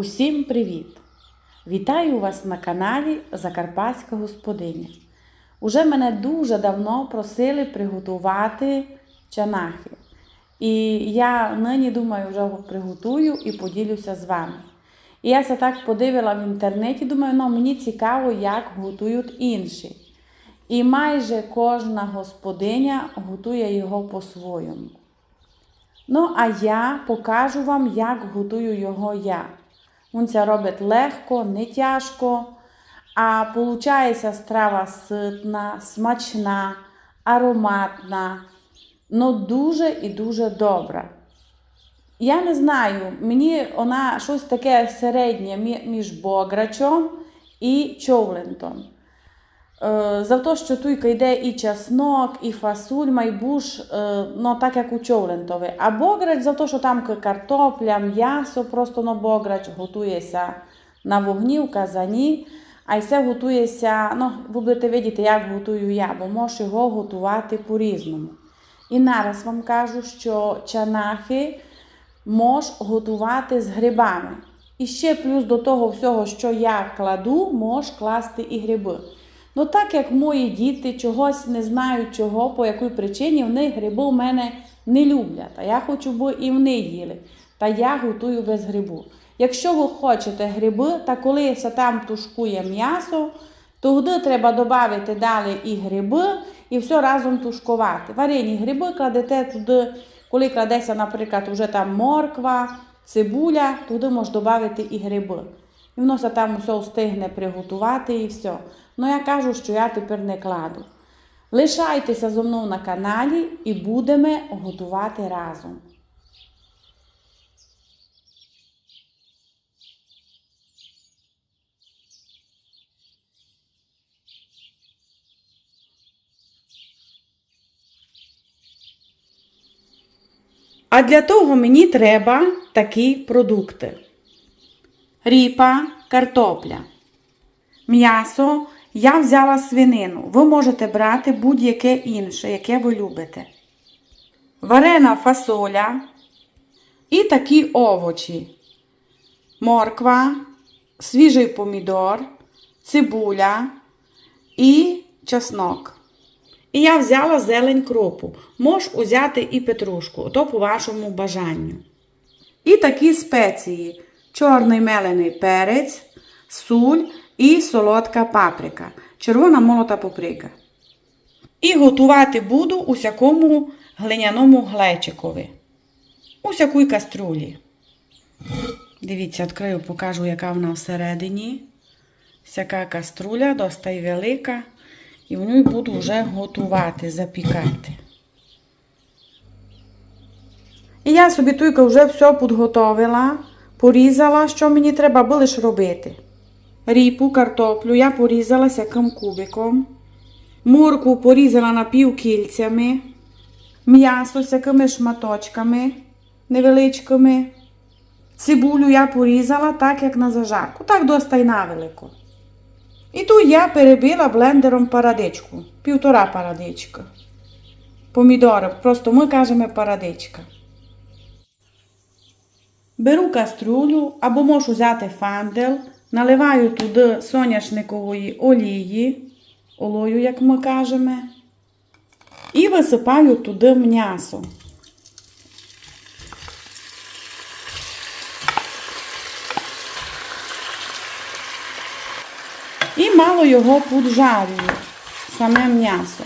Усім привіт! Вітаю вас на каналі Закарпатська господиня. Уже мене дуже давно просили приготувати чанахи. І я нині думаю, вже приготую і поділюся з вами. І я це так подивила в інтернеті, думаю, ну мені цікаво, як готують інші. І майже кожна господиня готує його по-своєму. Ну, а я покажу вам, як готую його я. Він це робить легко, не тяжко, а виходить страва ситна, смачна, ароматна, ну дуже і дуже добра. Я не знаю, мені вона щось таке середнє між бограчом і човлентом. Е, За те, що тут йде і чеснок, і фасуль, майбуш, е, ну так як у човлентові. А бограч за те, що там картопля, м'ясо, просто ну, бограч готується на вогні, в казані, а й все готується, ну, ви будете видіти, як готую я, бо можу його готувати по-різному. І нараз вам кажу, що чанахи мож готувати з грибами. І ще плюс до того всього, що я кладу, мож класти і гриби. Ну так як мої діти чогось не знають чого, по якій причині, вони гриби в мене не люблять. А я хочу, бо і вони їли. Та я готую без грибу. Якщо ви хочете гриби, та коли се там тушкує м'ясо, тоді треба додати далі і гриби, і все разом тушкувати. Варені гриби кладете туди, коли кладеться, наприклад, вже там морква, цибуля, туди можна додати і гриби. І воно се там все встигне приготувати і все. Ну я кажу, що я тепер не кладу. Лишайтеся зо мною на каналі і будемо готувати разом. А для того мені треба такі продукти: ріпа, картопля. М'ясо я взяла свинину. Ви можете брати будь-яке інше, яке ви любите. Варена фасоля і такі овочі. Морква, свіжий помідор, цибуля і чеснок. І я взяла зелень кропу. Мож узяти і петрушку, то по вашому бажанню. І такі спеції: чорний мелений перець, суль і солодка паприка, червона молота паприка. І готувати буду у всякому глиняному глечикові. У всякій каструлі. Дивіться, відкрию, покажу, яка вона всередині. Всяка каструля, достай велика. І в ній буду вже готувати, запікати. І я собі тільки вже все підготовила, порізала, що мені треба було ж робити. Ріпу, картоплю я порізала всяким кубиком. Морку порізала напівкільцями. М'ясо всякими шматочками невеличкими. Цибулю я порізала так, як на зажарку. Так достай навелико. І тут я перебила блендером парадичку, півтора парадичка. Помідори, просто ми кажемо парадичка. Беру каструлю або можу взяти фандел, наливаю туди соняшникової олії, олою, як ми кажемо, і висипаю туди м'ясо. І мало його поджарюю, саме м'ясо.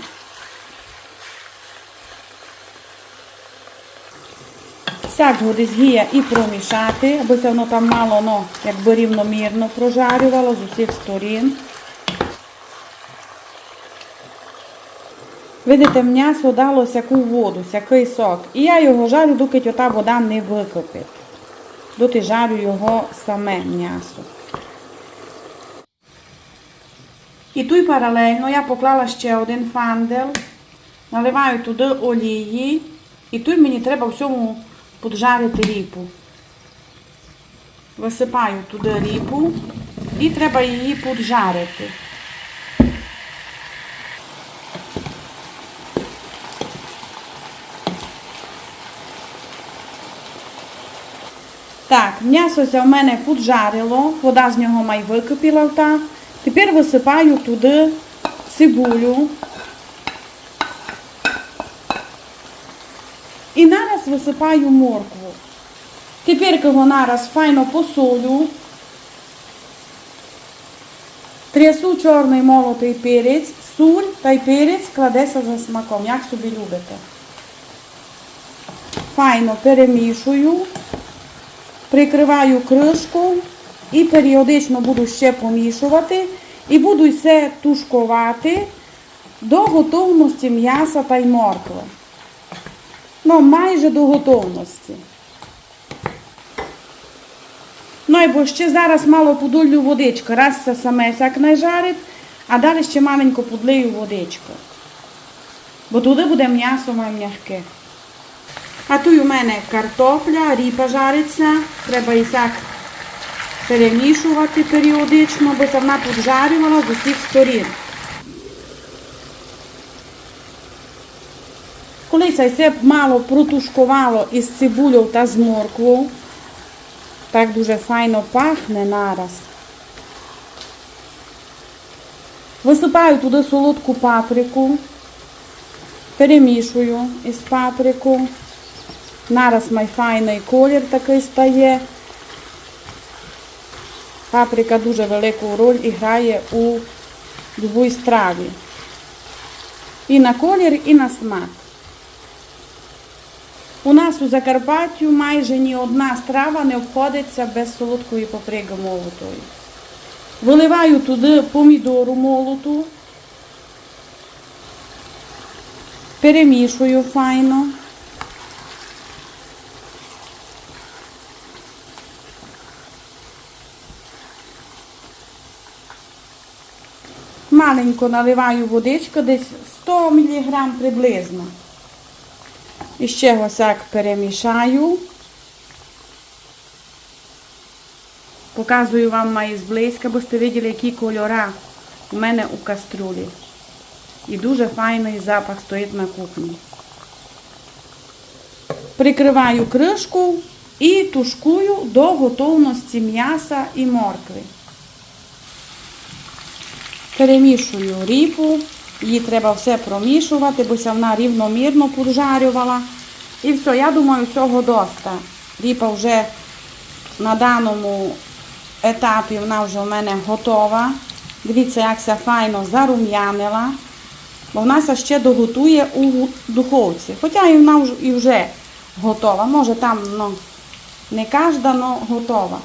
Сяк буде згія і промішати, аби це воно там мало, ну, якби рівномірно прожарювало з усіх сторін. Видите, м'ясо дало всяку воду, всякий сок. І я його жарю, доки ота вода не википить. Доти жарю його саме м'ясо. І тут паралельно я поклала ще один фандел, наливаю туди олії, і тут мені треба всьому поджарити ріпу. Висипаю туди ріпу і треба її поджарити. Так, м'ясося в мене поджарило, вода з нього май википіла. Тепер висипаю туди цибулю. І нараз висипаю моркву. Тепер його нараз файно посолю. Трясу чорний молотий перець, суль та й перець кладеться за смаком, як собі любите. Файно перемішую, прикриваю кришку і періодично буду ще помішувати і буду все тушкувати до готовності м'яса та й моркви. Ну, майже до готовності. Ну і бо ще зараз мало подолю водичку. Раз це саме сяк найжарить, а далі ще маленько подлию водичку. Бо туди буде м'ясо моє м'яке. А тут у мене картопля, ріпа жариться. Треба і так перемішувати періодично, бо вона поджарювала з усіх сторін. Коли це все мало протушкувало із цибулею та з морквою, так дуже файно пахне нараз. Висипаю туди солодку паприку, перемішую із паприку. Нараз май файний колір такий стає. Паприка дуже велику роль і грає у любій страві. І на колір, і на смак. У нас у Закарпаттю майже ні одна страва не обходиться без солодкої паприки молотої. Виливаю туди помідору молоту, перемішую файно. Маленько наливаю водичку, десь 100 мг приблизно. І ще госяк перемішаю. Показую вам мої зблизька, бо сте виділи, які кольори у мене у каструлі. І дуже файний запах стоїть на кухні. Прикриваю кришку і тушкую до готовності м'яса і моркви. Перемішую ріпу. Її треба все промішувати, бо вона рівномірно поджарювала. І все, я думаю, всього доста. Ріпа вже на даному етапі вона вже в мене готова. Дивіться, як це файно зарум'янила. Бо вона се ще доготує у духовці. Хоча і вона і вже готова. Може там ну, не кожна, але готова.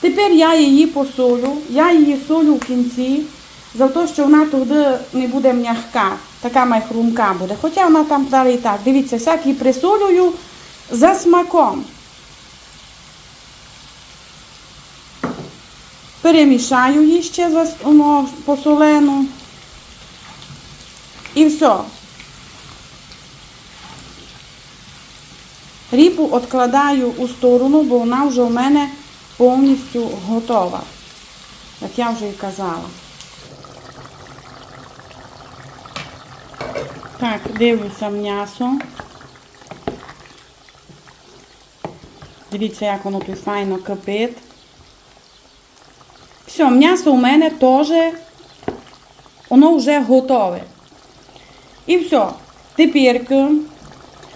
Тепер я її посолю. Я її солю в кінці. За те, що вона туди не буде м'яка, така май хрумка буде. Хоча вона там далі і так. Дивіться, всякі присолюю за смаком. Перемішаю її ще за ну, посолену. І все. Ріпу відкладаю у сторону, бо вона вже у мене повністю готова. Як я вже і казала. Так, дивлюся м'ясо. Дивіться, як воно тут файно кипить. Все, м'ясо у мене теж, воно вже готове. І все. Тепер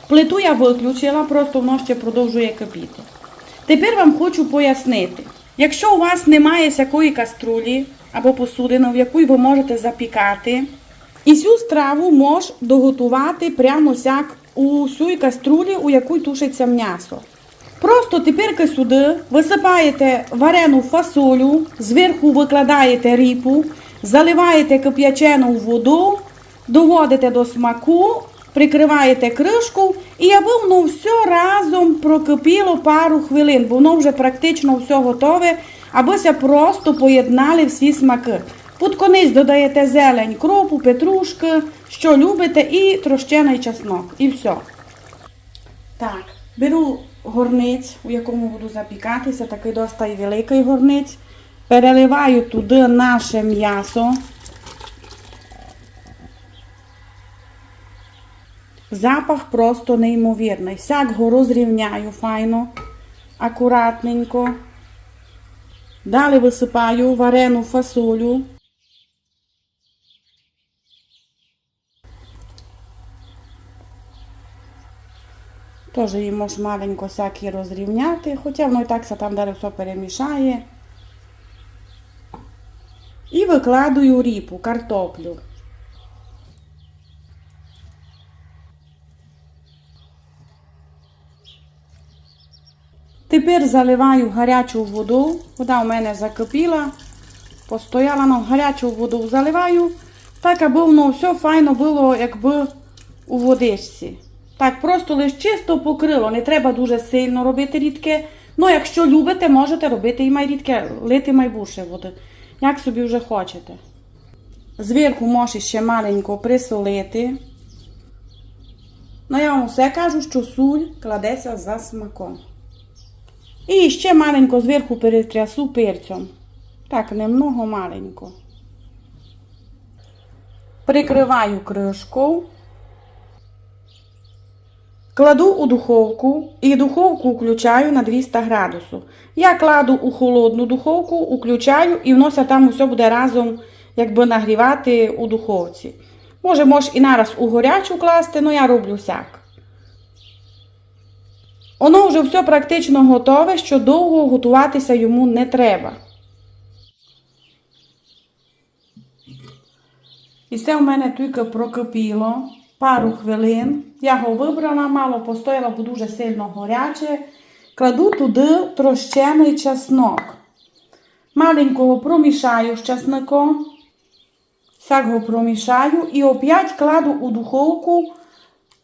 плиту я виключила, просто воно ще продовжує кипіти. Тепер вам хочу пояснити. Якщо у вас немає всякої каструлі або посудини, в яку ви можете запікати, і цю страву можеш доготувати прямо сяк у цій каструлі, у якій тушиться м'ясо. Просто тепер сюди висипаєте варену фасолю, зверху викладаєте ріпу, заливаєте кип'ячену воду, доводите до смаку, прикриваєте кришку і аби воно все разом прокипіло пару хвилин, бо воно вже практично все готове, абися просто поєднали всі смаки. Під конець додаєте зелень, кропу, петрушки, що любите, і трощений чеснок. І все. Так, беру горниць, у якому буду запікатися, такий доста великий горниць. Переливаю туди наше м'ясо. Запах просто неймовірний. Сяк го розрівняю файно. акуратненько. Далі висипаю варену фасолю. Теж її можеш маленько всякі розрівняти, хоча воно і так все там далі все перемішає. І викладую ріпу, картоплю. Тепер заливаю гарячу воду. Вода у мене закипіла. Постояла на гарячу воду заливаю. Так, аби воно все файно було, якби у водичці. Так, просто лише чисто покрило. Не треба дуже сильно робити рідке. Ну, якщо любите, можете робити і май рідке, лити майбуше води. Як собі вже хочете. Зверху можеш ще маленько присолити. Ну, я вам все кажу, що суль кладеться за смаком. І ще маленько зверху перетрясу перцем. Так, немного маленько. Прикриваю кришку. Кладу у духовку і духовку включаю на 200 градусів. Я кладу у холодну духовку, включаю і воно там все буде разом якби нагрівати у духовці. Може, можеш і нараз у горячу класти, але я роблю сяк. Воно вже все практично готове, що довго готуватися йому не треба. І все в мене тільки прокипіло пару хвилин. Я його вибрала, мало постояла, бо дуже сильно горяче. Кладу туди трощений чеснок. Маленького промішаю з чесником. Так його промішаю і опять кладу у духовку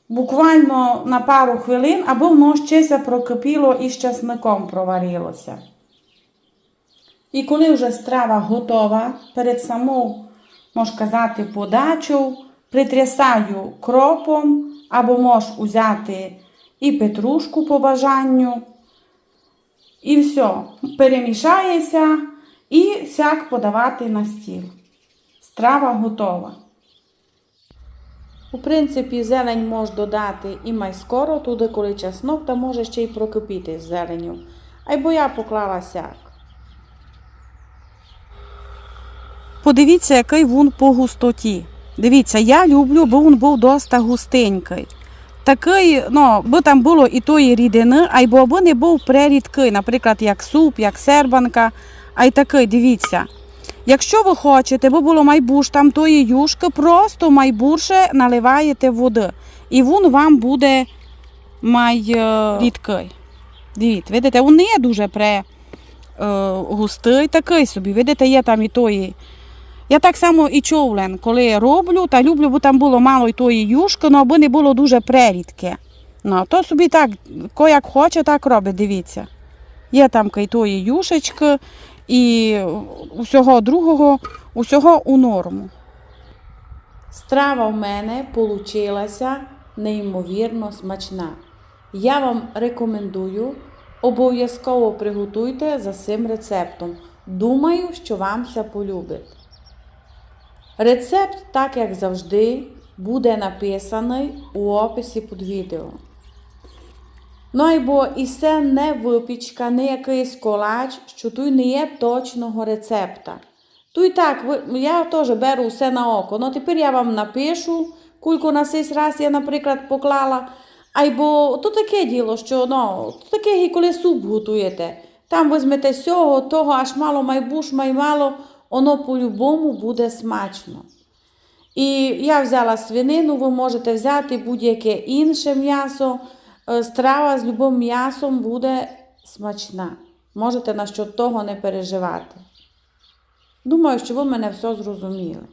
буквально на пару хвилин, аби воно ще прокипіло і з чесником проварилося. І коли вже страва готова, перед самою, можна казати, подачу, притрясаю кропом, або можеш взяти і петрушку по бажанню. І все, перемішається і сяк подавати на стіл. Страва готова. У принципі, зелень можеш додати і майскоро, туди, коли чеснок, та може ще й прокипіти з зеленю. Або я поклала сяк. Подивіться, який він по густоті. Дивіться, я люблю, бо він був доста густенький. Такий, ну, би там було і тої рідини, або аби не був прерідкий, наприклад, як суп, як сербанка, а й такий, дивіться. Якщо ви хочете, бо було майбуш там тої юшки, просто майбурше наливаєте води. І він вам буде май е. Дивіться, видите, він не дуже пре е, густий, такий собі. Видите, є там і тої. Я так само і човлен, коли роблю, та люблю, бо там було мало і тої юшки, ну, аби не було дуже прерідке. Ну, то собі так, ко як хоче, так робить, дивіться. Є там і тої юшечки, і усього другого, усього у норму. Страва в мене получилася неймовірно смачна. Я вам рекомендую, обов'язково приготуйте за цим рецептом. Думаю, що вам це полюбить. Рецепт, так як завжди, буде написаний у описі під відео. Ну або і це не випічка, не якийсь колач, що тут не є точного рецепта. То і так, я теж беру все на око. Ну тепер я вам напишу, кульку на цей раз я, наприклад, поклала. Або то таке діло, що ну, то таке, коли суп готуєте. Там візьмете сього, того, аж мало майбуш, май мало, воно по-любому буде смачно. І я взяла свинину, ви можете взяти будь-яке інше м'ясо. Е, Страва з любим м'ясом буде смачна. Можете на що того не переживати. Думаю, що ви мене все зрозуміли.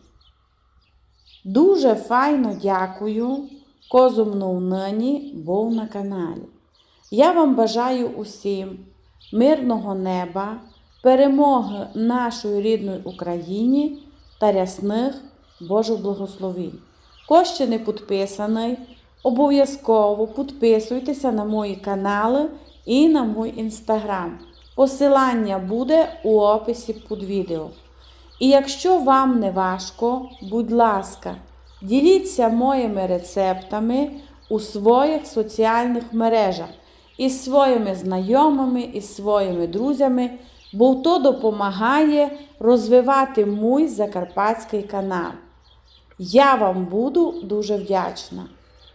Дуже файно дякую, козумну нині був на каналі. Я вам бажаю усім мирного неба, перемоги нашої рідної Україні та рясних Божих благословінь. Хто ще не підписаний, обов'язково підписуйтеся на мої канали і на мій інстаграм. Посилання буде у описі під відео. І якщо вам не важко, будь ласка, діліться моїми рецептами у своїх соціальних мережах. із своїми знайомими, із своїми друзями, бо то допомагає розвивати мій закарпатський канал. Я вам буду дуже вдячна.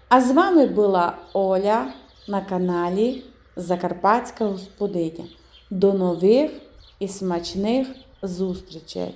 А з вами була Оля на каналі Закарпатська господиня. До нових і смачних зустрічей!